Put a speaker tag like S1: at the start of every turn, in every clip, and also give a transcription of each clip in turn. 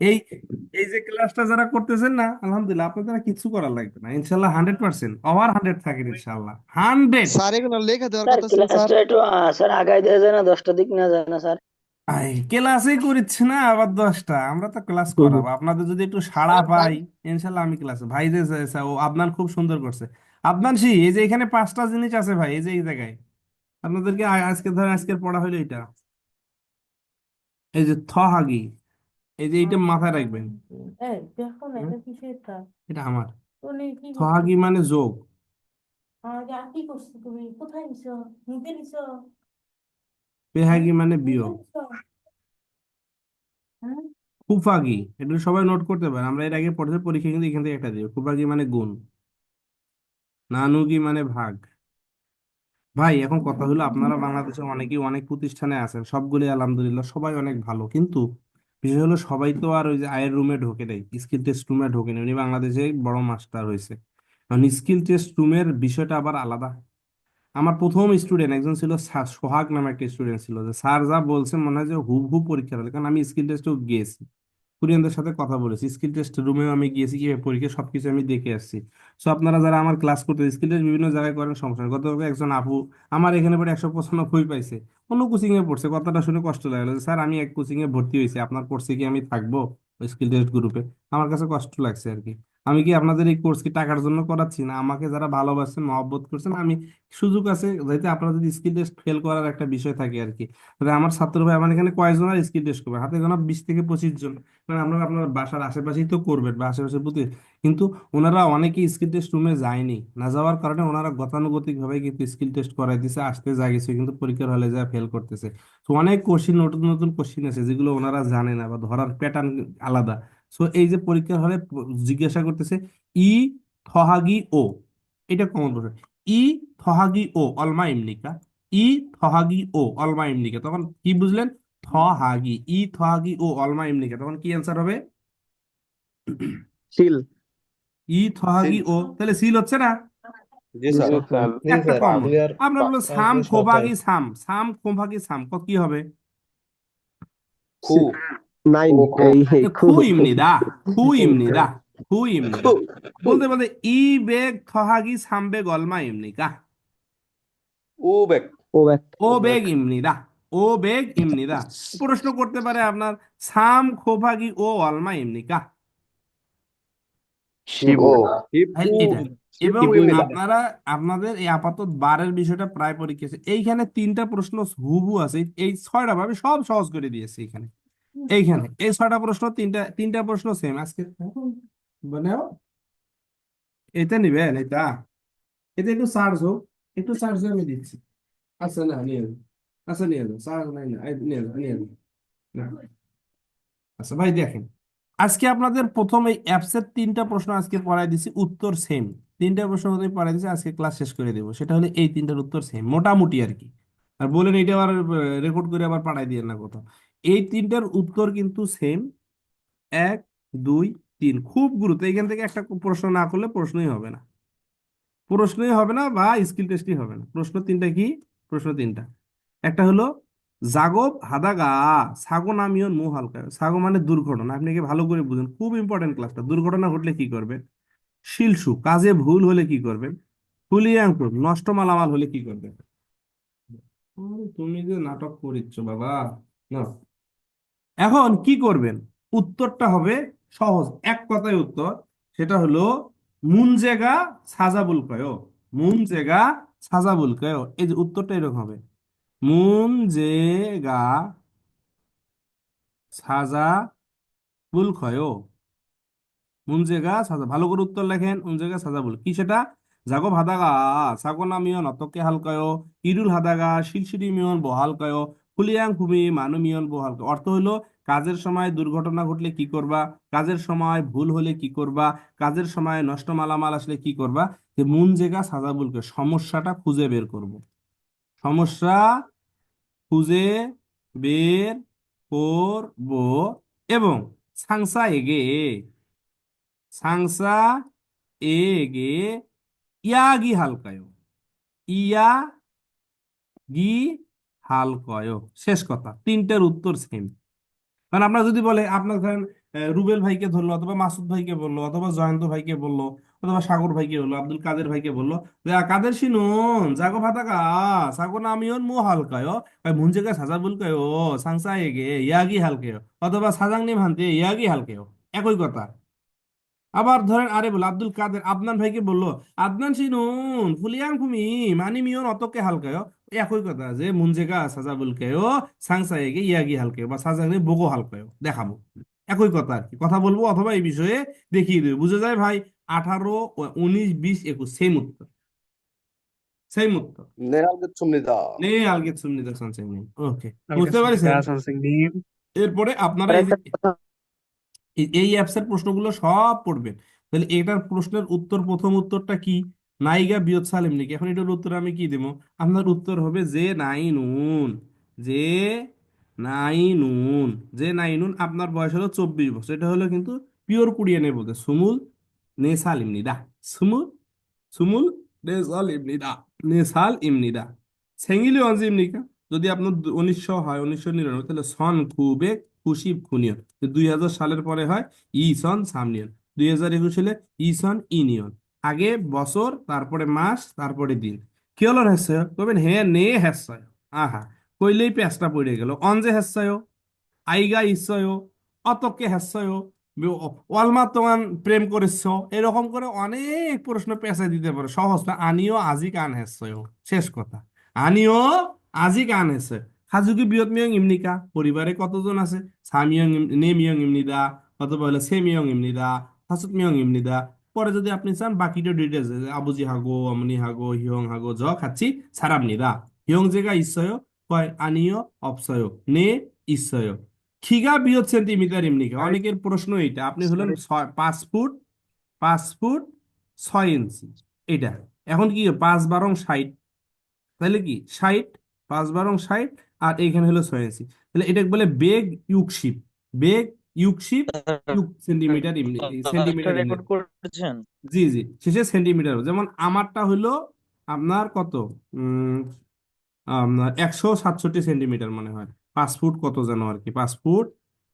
S1: এই এই যে ক্লাসটা যারা করতেছেন না আলহামদুলিল্লাহ আপনাদের কিছু করার লাগবে না। ইনশাল্লাহ হান্ড্রেড পার্সেন্ট ওভার হান্ড্রেড থাকেন ইনশাল্লাহ। হান্ড্রেড
S2: স্যার এগুলো লেখা দেওয়ার কথা ছিল স্যার।
S3: একটু স্যার আগাই দেওয়া যায় না দশটার দিক নেওয়া যায় না স্যার।
S1: আই ক্লাসই করিচ্ছে না আবার দশটা। আমরা তো ক্লাস করাবো। আপনাদের যদি একটু সাড়া পাই ইনশাল্লাহ আমি ক্লাসে ভাই যে ও আদনান খুব সুন্দর করছে। আদনান সি এই যে এখানে পাঁচটা জিনিস আছে ভাই এই যে এই জায়গায়। আপনাদেরকে আজকে ধর আজকের পড়া হলো এটা এই যে থহাগি এই যে এইটা মাথায় রাখবেন।
S4: এই দেখো না
S1: হুম?
S4: এটা কিসের কাজ
S1: এটা আমার।
S4: তুমি কি
S1: থহাগি মানে যোগ।
S4: আর কি করছ তুমি? কোথায় নিছো? নিতে নিছো?
S1: পেহাগি মানে বিয়োগ।
S4: হ্যাঁ?
S1: ফুফাগি এটা সবাই নোট করতে পারে। আমরা এর আগে পড়েছি পরীক্ষা কিন্তু এখান থেকে একটা দিবে ফুফাগি মানে গুণ। নানুগি মানে ভাগ। ভাই এখন কথা হলো আপনারা বাংলাদেশে অনেকেই অনেক প্রতিষ্ঠানে আছেন। সবগুলি আলহামদুলিল্লাহ সবাই অনেক ভালো। কিন্তু বিষয় হলো সবাই তো আর ওই যে আয়ের রুমে ঢোকে নাই স্কিল টেস্ট রুমে ঢোকে নেই। উনি বাংলাদেশে বড় মাস্টার হয়েছে। কারণ স্কিল টেস্ট রুমের বিষয়টা আবার আলাদা। আমার প্রথম স্টুডেন্ট একজন ছিল সোহাগ নামে একটা স্টুডেন্ট ছিল যে স্যার যা বলছে মনে হয় যে হুবহু পরীক্ষা হলো কারণ আমি স্কিল টেস্টেও গিয়েছি কুরিয়ানদের সাথে কথা বলেছি। স্কিল টেস্ট রুমেও আমি গিয়েছি কীভাবে পরীক্ষা সবকিছু আমি দেখে আসছি। সো আপনারা যারা আমার ক্লাস করতে স্কিল টেস্ট বিভিন্ন জায়গায় করেন সমস্যা নেই। গতকাল একজন আপু আমার এখানে পড়ে একশো পঁচানব্বই পাইছে। অন্য কোচিং এ পড়ছে। কথাটা শুনে কষ্ট লাগল যে, স্যার আমি এক কোচিং এ ভর্তি হয়েছি। আপনার কোর্সে কি আমি থাকব স্কিল টেস্ট গ্রুপে আমার কাছে কষ্ট লাগছে আর কি। আমি কি আপনাদের এই কোর্স কি টাকার জন্য করাচ্ছি? না, আমাকে যারা ভালোবাসেন, মহব্বত করছেন, আমি সুযোগ আছে যাতে আপনারা যদি স্কিল টেস্ট ফেল করার একটা বিষয় থাকে আর কি তাহলে আমার ছাত্র ভাই, আমার এখানে কয়েকজন আর স্কিল টেস্ট করবে। হাতে গোনা বিশ থেকে পঁচিশ জন। মানে আপনারা, আপনার বাসার আশেপাশেই তো করবেন, বা আশেপাশে প্রতি কিন্তু ওনারা অনেকেই স্কিল টেস্ট রুমে যায়নি। না যাওয়ার কারণে ওনারা গতানুগতিক ভাবে কিন্তু স্কিল টেস্ট করাই দিছে, আসতে যা গেছে, কিন্তু পরীক্ষার হলে যা ফেল করতেছে। তো অনেক কোশ্চিন নতুন নতুন কোশ্চিন আছে, যেগুলো ওনারা জানে না, বা ধরার প্যাটার্ন আলাদা। সো এই যে পরীক্ষার হলে জিজ্ঞাসা করতেছে ই থহাগি ও এটা কমন প্রশ্ন। ই থহাগি ও অলমা ইমনিকা। ই থহাগি ও অলমা ইমনিকা। তখন কি বুঝলেন? থহাগি। ই থহাগি ও অলমা ইমনিকা। তখন কি অ্যান্সার হবে?
S2: শিল
S1: ই থহাগি ও তাহলে সিল হচ্ছে না? একটা কম আমরা বলব সাম
S5: clear
S1: খোভাগি সাম। সাম খোভাগি সাম। কত কি হবে?
S5: খু।
S2: নাইন
S5: খু, খু।
S2: এই এই খু
S1: খুইমনিদা খুইমনিদা খুইমনিদা বলতে বলতে ই বেগ থহাগি সাম বেগ অলমা ইমনিকা
S5: উবেক
S2: ও ব্যাক
S1: ও বেগ ইমনিদা ও বেগ ইমনিদা প্রশ্ন করতে পারে আপনার সাম খোভাগি ও অলমা ইমনিকা
S5: শিবু।
S1: এবং আপনারা আপনাদের এই আপাতত বারের বিষয়টা প্রায় পরীক্ষা এইখানে তিনটা প্রশ্ন হুবু আছে। এই ছয়টা ভাবে সব সহজ করে দিয়েছে এখানে। এইখানে, এই ছয়টা প্রশ্ন, তিনটা তিনটা প্রশ্ন সেম আজকে বানাও। এটা নিবেন এটা এটা একটু চার্জ হোক, একটু চার্জ আমি দিচ্ছি। আচ্ছা না, নিয়ে আচ্ছা নিয়ে যান চার্জ নাই, না নিয়ে যান নিয়ে না। আচ্ছা ভাই, দেখেন, আজকে আপনাদের প্রথম এই অ্যাপসের তিনটা প্রশ্ন আজকে পড়াই দিছি, উত্তর সেম তিনটা প্রশ্ন আমি পড়াই দিছি, আজকে ক্লাস শেষ করে দেবো। সেটা হলো এই তিনটার উত্তর সেম মোটামুটি আর কি। আর বলেন, এটা আবার রেকর্ড করে আবার পাঠাই দিয়ে না কোথাও। এই তিনটার উত্তর কিন্তু সেম এক, দুই, তিন। খুব গুরুত্ব। এখান থেকে একটা প্রশ্ন না করলে প্রশ্নই হবে না। প্রশ্নই হবে না বা স্কিল টেস্টই হবে না। প্রশ্ন তিনটা কি? প্রশ্ন তিনটা। একটা হলো জাগব হাদাগা, সাগো নামিয়ন মু হালকা। সাগো মানে দুর্ঘটনা। আপনি কি ভালো করে বুঝুন। খুব ইম্পর্টেন্ট ক্লাসটা দুর্ঘটনা ঘটলে কি করবেন? শিলসু কাজে ভুল হলে কি করবেন? হুলিয়াঙ্ক নষ্ট মালামাল হলে কি করবেন? তুমি যে নাটক করিচ্ছ বাবা। না এখন কি করবেন? উত্তরটা হবে সহজ, এক কথায় উত্তর। সেটা হলো, মুন মুনজেগা সাজাবুল কয়। মুনজেগা সাজাবুল কয়। এই যে উত্তরটা এরকম হবে। মুনজেগা সাজাবুল কয়। মুনজেগা সাজা, ভালো করে উত্তর লেখেন। উন জেগা সাজা সাজাবুল কি সেটা? জাগো হাদাগা সাগোনা মিয়ন, অতকে হালকায় ইরুল হাদাগা শিলশিরি মিয়ন, বহাল কয়। ফুলিয়াং ভূমি, মানু মিয়ন, বহাল অর্থ হলো কাজের সময় দুর্ঘটনা ঘটলে কি করবা? কাজের সময় ভুল হলে কি করবা? কাজের সময় নষ্ট মালামাল আসলে কি করবা? যে মুন জেগা সাজাবুলকে সমস্যাটা খুঁজে বের করব। সমস্যা খুঁজে বের করব এবং সাংসা এগে সাংসা এগে ইয়াগি হালকায় ইয়া গি হালকয়। শেষ কথা, তিনটার উত্তর সেম কারণ আপনার যদি বলে, আপনার ধরেন রুবেল ভাইকে ধরলো অথবা মাসুদ ভাইকে বলল অথবা জয়ন্ত ভাইকে বলল অথবা সাগর ভাইকে বলল, আব্দুল কাদের ভাইকে বলল কাদের শিনুন? জাগো ভাতা কা সাগো নামিয়ন মো হালকায় ভাই মুঞ্জেকা সাজা বুলকায় সাংসা এগে ইয়াগি হালকে অথবা সাজাং নিম হানতে, ইয়াগি হালকে একই কথা। আবার ধরেন আরে বলো আব্দুল কাদের আদনান ভাইকে বলল আদনান সিনুন ফুলিয়াং ফুমি মানি মিয়ন অতকে হালকায় একই কথা যে মুঞ্জেগা সাজা বুলকেও সাংসাইকে ইয়াগি হালকায় বা সাজা বোগো হালকায় দেখাবো। একই কথা আর কি কথা বলব অথবা এই বিষয়ে দেখিয়ে দেবে। বুঝে যায় ভাই আঠারো উনিশ বিশ একুশ সেম উত্তর। এরপরে আপনারা এই যে এই- এই অ্যাপস এর প্রশ্নগুলো সব পড়বেন। তাহলে এটার প্রশ্নের উত্তর, প্রথম উত্তরটা কি? নাইগা বিয়ত সালেম নাকি? এখন এটার উত্তর আমি কি দেবো? আপনার উত্তর হবে যে নাই নুন যে নাই নুন যে নাই নুন আপনার বয়স হলো চব্বিশ বছর। এটা হলো কিন্তু পিওর কুড়িয়ানে বলতে সুমুল নে সালিম নিদা। সুমুল সুমুল নে সাল ইমনিদা নে সাল ইমনিদা সেঙ্গিলি অনজি ইমনিকা যদি আপনার উনিশশো হয়, উনিশশো নিরানব্বই, তাহলে সন খুবে খুশি খুনিয়ন দুই হাজার সালের পরে হয় ই সন সামনিয়ন। দুই হাজার একুশ হলে ই সন ইনিয়ন। আগে বছর, তারপরে মাস, তারপরে দিন। কি হলো হেসয় তবেন হে নে হেসয় আহা, কইলেই পেঁচটা পড়ে গেল। অনজে হেসয় আইগা ইসয় অতকে হেসয় ওয়ালমা তোমার প্রেম করেছ। এরকম করে অনেক প্রশ্ন পেঁচা দিতে পারে। সহজ না আনিও আজি কান হেসয় শেষ কথা। আনিও আজি কান হেসয় হাজুকি বিয়ত মিয়ং ইমনিকা পরিবারে কতজন আছে? সামিয়ং নে মিয়ং ইমনিদা অথবা হলো সে মিয়ং ইমনিদা হাসুত মিয়ং ইমনিদা। পরে যদি আপনি চান বাকিটা ডিটেলস আবুজি হাগো আমনি হাগো হিয়ং হাগো জ খাচ্ছি সারাবনিদা হিয়ং জেগা ইসয় কয় আনিও অপসয় নে ইসয় খিগা বিয়ত সেন্টিমিটার ইমনিকা। অনেকের প্রশ্ন এইটা। আপনি হলেন ছয় পাঁচ ফুট পাঁচ ফুট ছয় ইঞ্চি। এটা এখন কি পাঁচ বারং ষাট। তাহলে কি? ষাট পাঁচ বারং ষাট আর এইখানে হলো ছয় ইঞ্চি তাহলে এটাকে বলে বেগ ইউকশিপ বেগ ইউকশিপ ইউক সেন্টিমিটার সেন্টিমিটার
S2: রেকর্ড
S1: জি জি শেষে সেন্টিমিটার। যেমন আমারটা হলো আপনার কত? আপনার একশো সাতষট্টি সেন্টিমিটার মনে হয়। পাঁচ ফুট কত যেন আর কি পাঁচ ফুট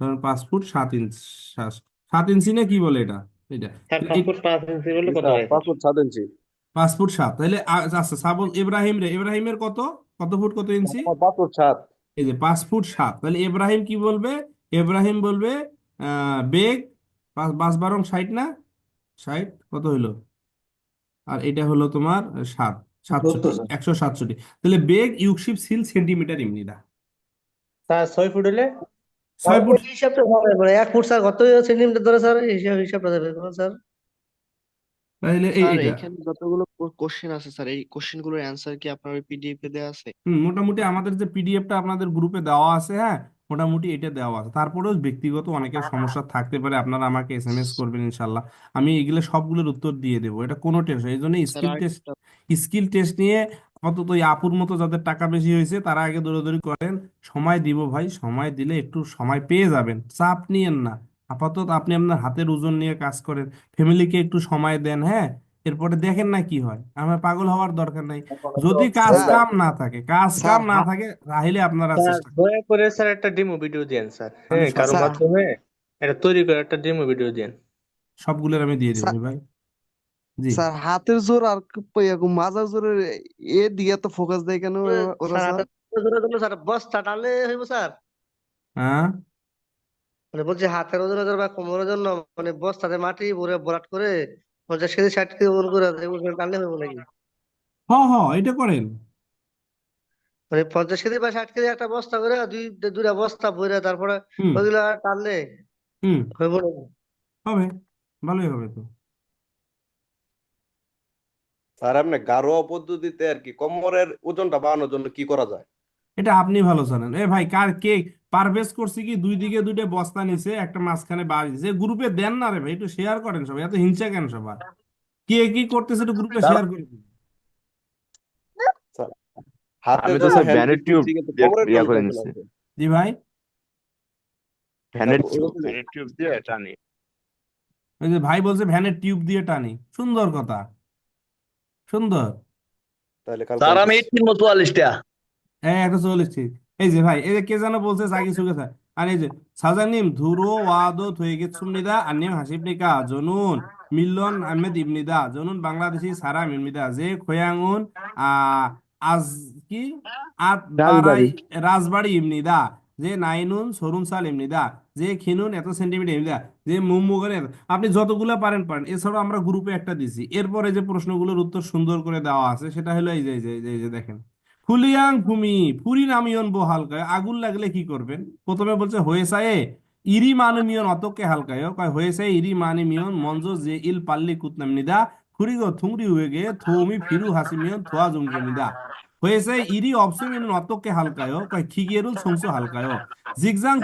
S1: ধরেন পাঁচ ফুট সাত ইঞ্চি সাত ইঞ্চি না কি বলে এটা? এটা।
S6: পাঁচ
S5: ফুট সাত ইঞ্চি।
S1: পাঁচ ফুট সাত। তাহলে আচ্ছা সাপোজ ইব্রাহিম রে ইব্রাহিমের কত? কত ফুট কত ইঞ্চি?
S5: পাঁচ ফুট সাত।
S1: এই যে পাঁচ ফুট সাত। তাহলে এব্রাহিম কি বলবে? এব্রাহিম বলবে আহ বেগ পাঁচ বারং ষাট না? ষাট কত হইল? আর এটা হলো তোমার সাত সাতষট্টি একশো সাতষট্টি। তাহলে বেগ ইউকশিপ সিল সেন্টিমিটার ইমনি
S6: দা। তা ছয় ফুট হলে
S1: ছয় ফুট।
S3: হিসাবটা মানে এক ফুট স্যার কত সেন্টিমিটার ধরে স্যার? হিসাব হিসাবটা দেবে স্যার।
S1: তাহলে এই
S7: স্যার
S1: এটা
S7: এখানে যতগুলো কোশ্চেন আছে স্যার এই কোশ্চেনগুলোর অ্যান্সার কি আপনার ওই পিডিএফ এ দেওয়া আছে?
S1: হুম, মোটামুটি আমাদের যে পিডিএফটা আপনাদের গ্রুপে দেওয়া আছে হ্যাঁ মোটামুটি এটা দেওয়া আছে। তারপরেও ব্যক্তিগত অনেকের সমস্যা থাকতে পারে আপনারা আমাকে এসএমএস করবেন ইনশাল্লাহ আমি এগুলো সবগুলোর উত্তর দিয়ে দেবো এটা কোনো টেনশন এই জন্য
S7: sir
S1: skill test skill test নিয়ে আপাতত ওই আপুর মতো যাদের টাকা বেশি হয়েছে তারা আগে দৌড়াদৌড়ি করেন। সময় দিব ভাই সময় দিলে একটু সময় পেয়ে যাবেন চাপ নিয়েন না। আপাতত আপনি আপনার হাতের ওজন নিয়ে কাজ করেন ফ্যামিলিকে একটু সময় দেন হ্যাঁ? এরপরে দেখেন না কি হয় আমার পাগল হওয়ার দরকার নাই। যদি কাজ
S7: স্যার,
S1: কাম না থাকে কাজ কাম না থাকে তাহলে আপনারা
S6: স্যার
S1: চেষ্টা করুন।
S6: দয়া করে স্যার একটা ডেমো ভিডিও দেন স্যার। হ্যাঁ
S7: কারও
S6: মাধ্যমে এটা তৈরি করে একটা ডেমো ভিডিও দেন
S1: সবগুলোর আমি দিয়ে দেবো ভাই। জি।
S7: স্যার হাতের জোর আর এরকম মাজার জোরের এ দিয়ে তো ফোকাস দেয় কেন ওরা
S3: স্যার? বস্তা টানলে হইব স্যার।
S1: হ্যাঁ?
S3: মানে বলছি হাতের ওজনের জন্য বা কোমরের জন্য মানে বস্তাতে মাটি ভরে ভরাট করে পঞ্চাশ কেজি ষাট কেজি ওজন করে ওজন টানলে হইব নাকি?
S1: হ হ এটা করেন।
S3: মানে পঞ্চাশ কেজি বা ষাট কেজি একটা বস্তা করে দুই দুইটা বস্তা ভরে তারপরে
S1: হুম।
S3: ওইগুলা টানলে
S1: হুম।
S3: হইব নাকি
S1: হবে ভালোই হবে তো।
S5: স্যার আপনি গারোয়া পদ্ধতিতে আর কি কোমরের ওজনটা বাড়ানোর জন্য কি করা যায়?
S1: এটা আপনি ভালো জানেন। এ ভাই কার কে পারভেজ করছে কি দুই দিকে দুইটা বস্তা নিছে একটা মাঝখানে বাড়ি দিছে। গ্রুপে দেন না রে ভাই একটু শেয়ার করেন সবাই এত হিংসা কেন সবার? কে কি করতেছে একটু গ্রুপে শেয়ার করে দিন।
S5: হাতে
S8: আমি তো স্যার
S5: hand
S8: টিউব ইয়া করে।
S5: লাগবে?
S1: জি ভাই।
S8: ভ্যানের টিউব ভ্যানের টিউব দিয়ে টানি।
S1: ওই যে ভাই বলছে ভ্যানের টিউব দিয়ে টানি। সুন্দর কথা। সুন্দর।
S5: তাহলে কাল
S2: স্যার আমি
S5: পঞ্চাশ।
S2: এইটিন মতো চুয়াল্লিশটা
S1: এই যে ভাই এই যে কে যেন বলছে সাকি সুগেসা আর এই যে সাজা নিম ধুরো ওয়াদ হয়ে গেছে সুমনিদা আর নিম হাসিব নিকা জনুন মিলন আহমেদ ইবনিদা জনুন বাংলাদেশি সারা মিলমিদা যে খোয়াঙ্গুন আজ কি? রাজবাড়ি। ইবনিদা যে নাইনুন সরুন সাল ইমনিদা যে খিনুন এত সেন্টিমিটার ইমনিদা যে মুমুগনের আপনি যতগুলো পারেন পারেন। এছাড়াও আমরা গ্রুপে একটা দিছি। এরপরে যে প্রশ্নগুলোর উত্তর সুন্দর করে দেওয়া আছে সেটা হলো এই যে এই যে দেখেন। ফুলিয়াং ভূমি ফুরি নামিয়ন বো হালকায়। আগুন লাগলে কি করবেন? প্রথমে বলছে হয়েছে ইরি মানমিয়ন অতকে হালকায়। কয় হয়েসায়ে ইরি মানমিয়ন মঞ্জ যে ইল পাল্লি কুতনামনিদা ফুরিগো থুংরি হয়ে গে, থৌমি ফিরু হাসিমিয়ন থোয়া হয়েছে ইরি হালকায়। কয় খিগেরুল সংসো হালকায়। জিগজাং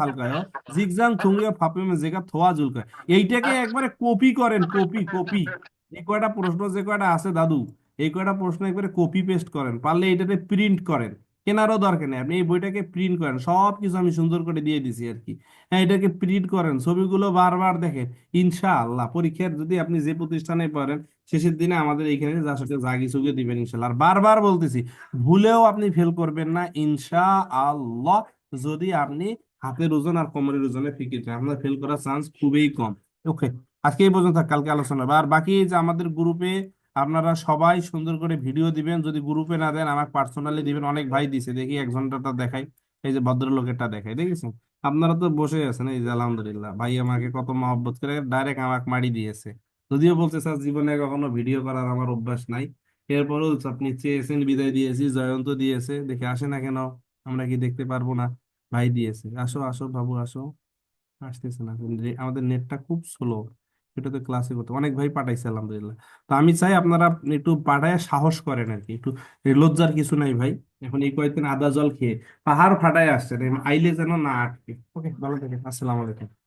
S1: হালকায়। জিগজাং যেগা থোয়া জুলকায়। এইটাকে একবারে কপি করেন, কপি কপি। এই কয়টা প্রশ্ন, যে কয়টা আছে দাদু? এই কয়টা প্রশ্ন একবারে কপি পেস্ট করেন, পারলে এটাতে প্রিন্ট করেন, কেনারও দরকার নেই, আপনি এই বইটাকে প্রিন্ট করেন সব কিছু আমি সুন্দর করে দিয়ে দিছি আর কি। হ্যাঁ এটাকে প্রিন্ট করেন, ছবিগুলো বারবার দেখেন, ইনশাআল্লাহ, পরীক্ষার যদি আপনি যে প্রতিষ্ঠানে পড়েন, শেষের দিনে আমাদের এইখানে যা সাথে জাগি সুগে দিবেন ইনশাআল্লাহ। আর বারবার বলতেছি, ভুলেও আপনি ফেল করবেন না, ইনশাআল্লাহ, যদি আপনি হাতের ওজন আর কোমরের ওজনে ফিকির আপনার ফেল করার চান্স খুবই কম। ওকে আজকে এই পর্যন্ত, কালকে আলোচনা হবে। আর বাকি যে আমাদের গ্রুপে আপনারা সবাই সুন্দর করে ভিডিও দিবেন। যদি গ্রুপে না দেন, আমাকে পার্সোনালি দিবেন। অনেক ভাই দিছে। দেখি একজনটা দেখাই। এই যে ভদ্রলোকেরটা দেখাই। দেখেছেন? আপনারা তো বসে আছেন। এই যে আলহামদুলিল্লাহ। ভাই আমাকে কত মহব্বত করে ডাইরেক্ট আমাকে মারি দিয়েছে। যদিও বলছে স্যার জীবনে কখনো ভিডিও করার আমার অভ্যাস নাই। এরপরেও আপনি চেয়েছেন, বিদায় দিয়েছি, জয়ন্ত দিয়েছে। দেখে আসে না কেন? আমরা কি দেখতে পারব না? ভাই দিয়েছে। আসো আসো, বাবু, আসো। আসতেছে না। আমাদের নেটটা খুব স্লো এটা তো ক্লাসে করতে অনেক ভাই পাঠাইছে আলহামদুলিল্লাহ। তো আমি চাই আপনারা একটু পাঠায় সাহস করেন আর কি। একটু লজ্জার কিছু নাই ভাই। এখন এই কয়েকদিন আদা জল খেয়ে পাহাড় ফাটায় আসছেন। আইলে যেন না আটকে। ওকে ভালো থাকেন। আসসালামু আলাইকুম।